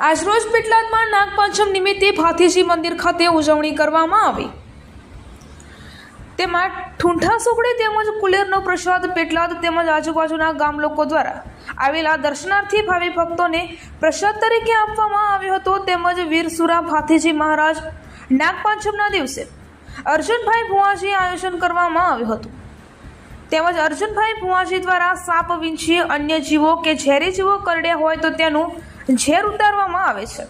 આજરોજ પેટલાદમાં નાગપંચમ નિમિત્તે ભાથીજી મંદિર ખાતે ઉજવણી કરવામાં આવી. તેમાં ઠૂંઠા સુકડી તેમજ કુલેરનો પ્રસાદ, પેટલાદ તેમજ આજુબાજુના ગામ લોકો દ્વારા આવેલા દર્શનાર્થી ભાવિ ભક્તોને પ્રસાદ તરીકે આપવામાં આવ્યો હતો. તેમજ વીરસુરા ભાથીજી મહારાજ નાગપંચમના દિવસે અર્જુનભાઈ ભુવાજી આયોજન કરવામાં આવ્યું હતું. તેમજ અર્જુનભાઈ ભુવાજી દ્વારા સાપ વિંછી અન્ય જીવો કે ઝેરી જીવો કરડ્યા હોય તો તેનું ઝેર ઉતારવામાં આવે છે.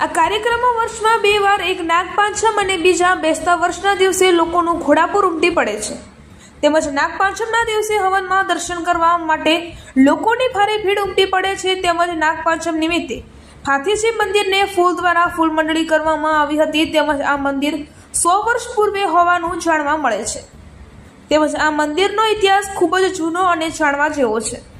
આ કાર્યક્રમો વર્ષમાં બે વાર એક નાગપાંચમ અને બીજા બેસતા વર્ષના દિવસે લોકોનું ઘોડાપુર ઉમટી પડે છે. તેમજ નાગપાંચમના દિવસે હવનમાં દર્શન કરવા માટે લોકોની ભારે ભીડ ઉમટી પડે છે તેમજ નાગપાંચમ નિમિત્તે હાથીજી મંદિરને ફૂલ દ્વારા ફૂલ મંડળી કરવામાં આવી હતી તેમજ આ મંદિર સો વર્ષ પૂર્વે હોવાનું જાણવા મળે છે. તેમજ આ મંદિરનો ઇતિહાસ ખૂબ જ જૂનો અને જાણવા જેવો છે.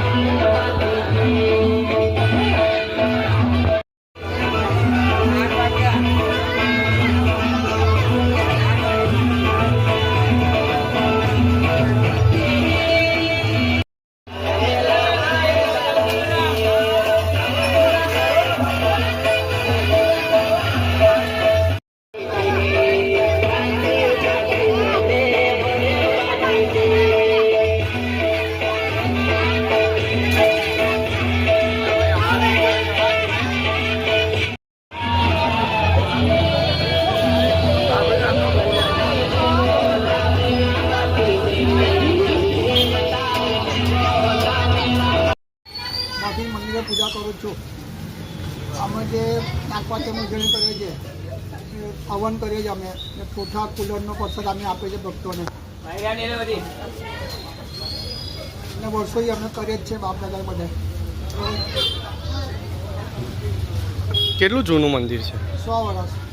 માંથી મંદિરે પૂજા કરું છું. અમે જે નાગપાંચમની ઉજવણી કરીએ છીએ હવન કરીએ છીએ અમે. ને ચોથા કુલરનો પ્રસાદ અમે આપીએ છીએ ભક્તોને. ને વર્ષોથી અમે કરીએ જ છીએ બાપ દાદા બધે. કેટલું જૂનું મંદિર છે? સો વર્ષ.